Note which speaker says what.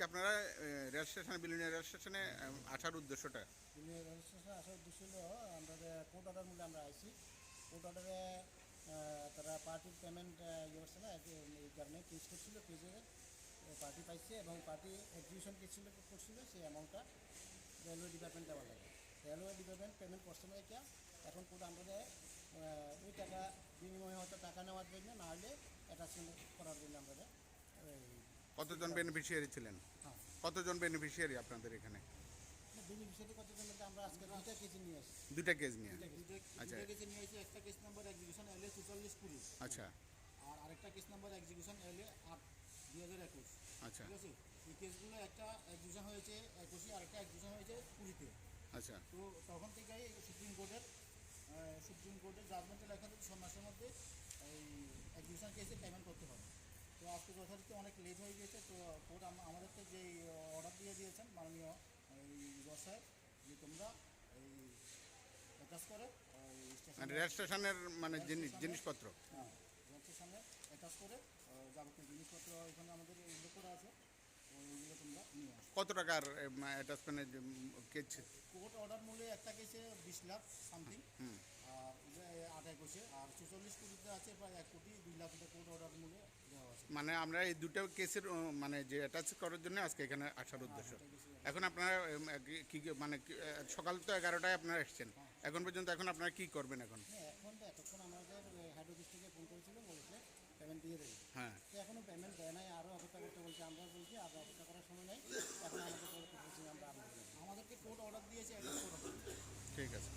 Speaker 1: আজকে আপনারা রেল স্টেশনে, বিলিনিয়া রেল স্টেশনে আসার উদ্দেশ্যটা?
Speaker 2: তিনি রেজিস্ট্রেশন আসার উদ্দেশ্য হলো আমরা কোর্ট অর্ডার মূল্যে আমরা আইসি কোর্ট অর্ডারে তারা পার্টির পেমেন্ট ইয়ে করছে না এই- কারণে কেস করছিল কেসে পার্টি পাইছে এবং পার্টি এক্সিবিশন কেস ছিল, করছিল সেই অ্যামাউন্টটা রেলওয়ে ডিপার্টমেন্ট দেওয়া লাগে। রেলওয়ে ডিপার্টমেন্ট পেমেন্ট করছে না এটা, এখন কোর্ট আমরা ওই টাকা বিনিময়ে হয়তো টাকা নেওয়ার জন্য, না হলে অ্যাটাচমেন্ট করার জন্য আমরা
Speaker 1: কতজন বেনিফিশিয়ারি ছিলেন? কতজন বেনিফিশিয়ারি আপনাদের এখানে?
Speaker 2: বেনিফিশিয়ারি কতজন আমরা আজকে দুইটা কেজি নিয়ে
Speaker 1: কেস নিয়ে? আচ্ছা।
Speaker 3: নিয়ে এসে একটা case number execution L A কুড়ি।
Speaker 1: আচ্ছা।
Speaker 3: আর আরেকটা case number execution L A আট দুই হাজার একুশ।
Speaker 1: আচ্ছা।
Speaker 3: ঠিক আছে? এই কেসগুলো একটা এক্সিকিউশন হয়েছে একুশে আরেকটা এক্সিকিউশন হয়েছে
Speaker 1: আচ্ছা।
Speaker 3: তো তখন থেকেই সুপ্রিম কোর্টের সুপ্রিম কোর্টের জাজমেন্টে লেখা থাকে ছ মাসের মধ্যে এই এক্সিকিউশন কেসে পেমেন্ট করতে হবে তো আজকে যথারীতি অনেক লেট হয়ে গিয়েছে তো কোর্ট আম- আমাদেরকে যে অর্ডার দিয়ে দিয়েছেন মাননীয় এই রসায় যে তোমরা এই অ্যাটাচ করে স্টেশন
Speaker 1: মানে রেল স্টেশনের মানে জিনিস জিনিসপত্র।
Speaker 3: হ্যাঁ রেলের সামনে অ্যাটাচ করে যাবতীয় জিনিসপত্র এখানে আমাদের উল্লেখ করা আছে তোমরা
Speaker 1: কত টাকার অ্যাটাচমেন্টের কেস
Speaker 3: কোর্ট অর্ডার মূল্যে একটা কেসে বিশ লাখ সামথিং আর আট একুশে আর ছেচল্লিশ কোটিতে প্রায় এক কোটি দুই লাখ টাকা অর্ডার মূল্যে দেওয়া আছে
Speaker 1: মানে আমরা এই দুটো কেসের মানে যে অ্যাটাচ করার জন্য আজকে এখানে আসার উদ্দেশ্য। এখন আপনারা কি- কি মানে সকাল তো এগারোটায় আপনারা এসছেন। এখন পর্যন্ত এখন আপনারা কি করবেন এখন?
Speaker 2: হ্যাঁ এখন তো এতক্ষণ আমাদের হেড অফিস থেকে ফোন করেছিল বলেছে পেমেন্ট দিয়ে দেবে
Speaker 1: হ্যাঁ।
Speaker 2: তো এখনও পেমেন্ট দেয় নাই আরও অপেক্ষা করতে বলছে আমরা বলছি আর অপেক্ষা করার সময় নেই এখন আমাদের আমরা
Speaker 3: আমাদেরকে কোর্ট অর্ডার দিয়েছে অ্যাটাচ
Speaker 1: ঠিক আছে।